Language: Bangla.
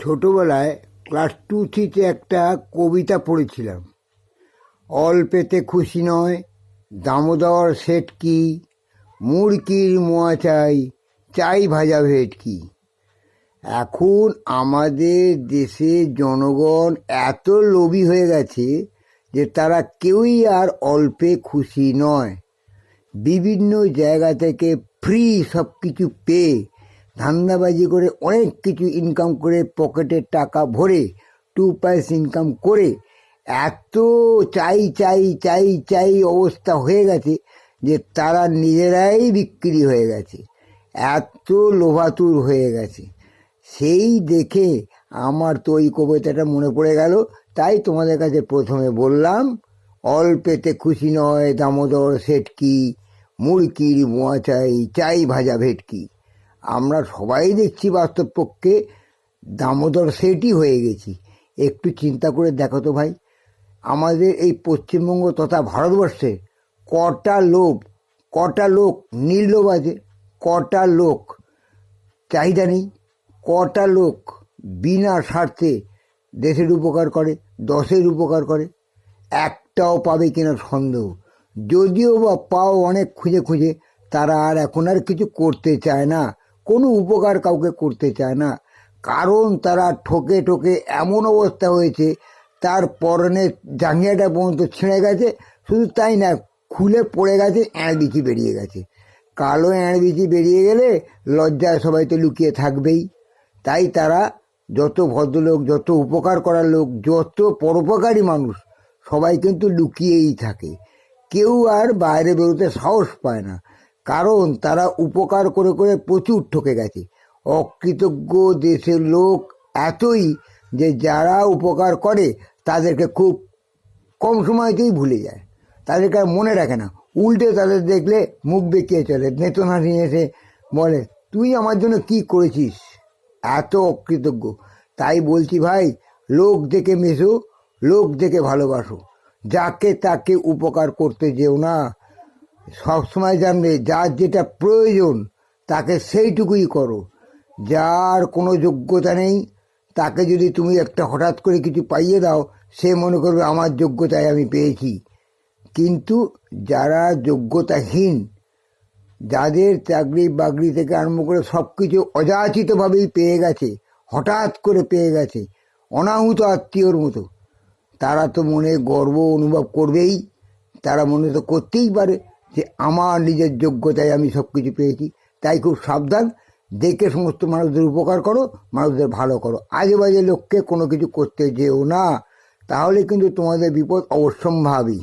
ছোটবেলায় ক্লাস টু থ্রিতে একটা কবিতা পড়েছিলাম। অল্পেতে খুশি নয়, দামোদর সেট কি, মুরগির মোয়া চাই চাই ভাজা ভেটকি এখন আমাদের দেশের জনগণ এত লোভী হয়ে গেছে যে তারা কেউই আর অল্পে খুশি নয়। বিভিন্ন জায়গা থেকে ফ্রি সব কিছু পেয়ে ধান্দাবাজি করে অনেক কিছু ইনকাম করে পকেটে টাকা ভরে টু পাইস ইনকাম করে, এত চাই চাই চাই চাই অবস্থা হয়ে গেছে যে তারা নিজেরাই বিক্রি হয়ে গেছে, এত লোভাতুর হয়ে গেছে। সেই দেখে আমার তো ওই কবিতাটা মনে পড়ে গেল, তাই তোমাদের কাছে প্রথমে বললাম, অল্পেতে খুশি নয় দামোদর সেটকি মুরকির মোয়া চাই চাই ভাজা ভেটকি। আমরা সবাই দেখছি বাস্তব পক্ষে দামোদর সেটই হয়ে গেছি। একটু চিন্তা করে দেখো তো ভাই, আমাদের এই পশ্চিমবঙ্গ তথা ভারতবর্ষে কটা লোক কটা লোক নির্লোভ আছে, কটা লোক চাহিদা নেই, কটা লোক বিনা স্বার্থে দেশের উপকার করে, দশের উপকার করে, একটাও পাবে কিনা সন্দেহ। যদিও বা পাও অনেক খুঁজে খুঁজে, তারা আর এখন আর কিছু করতে চায় না। কোনো উপকার কাউকে করতে চায় না। কারণ তারা ঠকে ঠকে এমন অবস্থা হয়েছে, তার পরনে জাঙ্গিয়াটা পর্যন্ত ছিঁড়ে গেছে, শুধু তাই না, খুলে পড়ে গেছে, এঁড়বিচি বেরিয়ে গেছে। কালো এঁড়বিচি বেরিয়ে গেলে লজ্জায় সবাই তো লুকিয়ে থাকবেই। তাই তারা যত ভদ্রলোক, যত উপকার করার লোক, যত পরোপকারী মানুষ, সবাই কিন্তু লুকিয়েই থাকে। কেউ আর বাইরে বেরোতে সাহস পায় না। কারণ তারা উপকার করে করে প্রচুর ঠকে গেছে। অকৃতজ্ঞ দেশের লোক এতই যে যারা উপকার করে, তাদেরকে খুব কম সময়তেই ভুলে যায়। তাদেরকে আর মনে রাখে না। উল্টে তাদের দেখলে মুখ বেঁকিয়ে চলে। নেতন হাসি এসে বলে, তুই আমার জন্য কি করেছিস? এত অকৃতজ্ঞ। তাই বলছি ভাই, লোক দেখে মেশো, লোক দেখে ভালোবাসো। যাকে তাকে উপকার করতে যেও না। সবসময় জানবে, যার যেটা প্রয়োজন, তাকে সেইটুকুই করো। যার কোনো যোগ্যতা নেই, তাকে যদি তুমি একটা হঠাৎ করে কিছু পাইয়ে দাও, সে মনে করবে, আমার যোগ্যতায় আমি পেয়েছি। কিন্তু যারা যোগ্যতাহীন, যাদের চাকরি বাকরি থেকে আরম্ভ করে সব কিছু অযাচিতভাবেই পেয়ে গেছে, হঠাৎ করে পেয়ে গেছে, অনাহুত আত্মীয়র মতো, তারা তো মনে গর্ব অনুভব করবেই, তারা মনে তো করতেই পারে। যে আমার নিজের যোগ্যতায় আমি সব কিছু পেয়েছি। তাই খুব সাবধান। দেখে সমস্ত মানুষদের উপকার করো, মানুষদের ভালো করো। আজে বাজে লোককে কোনো কিছু করতে যেও না। তাহলে কিন্তু তোমাদের বিপদ অবশ্যম্ভাবী।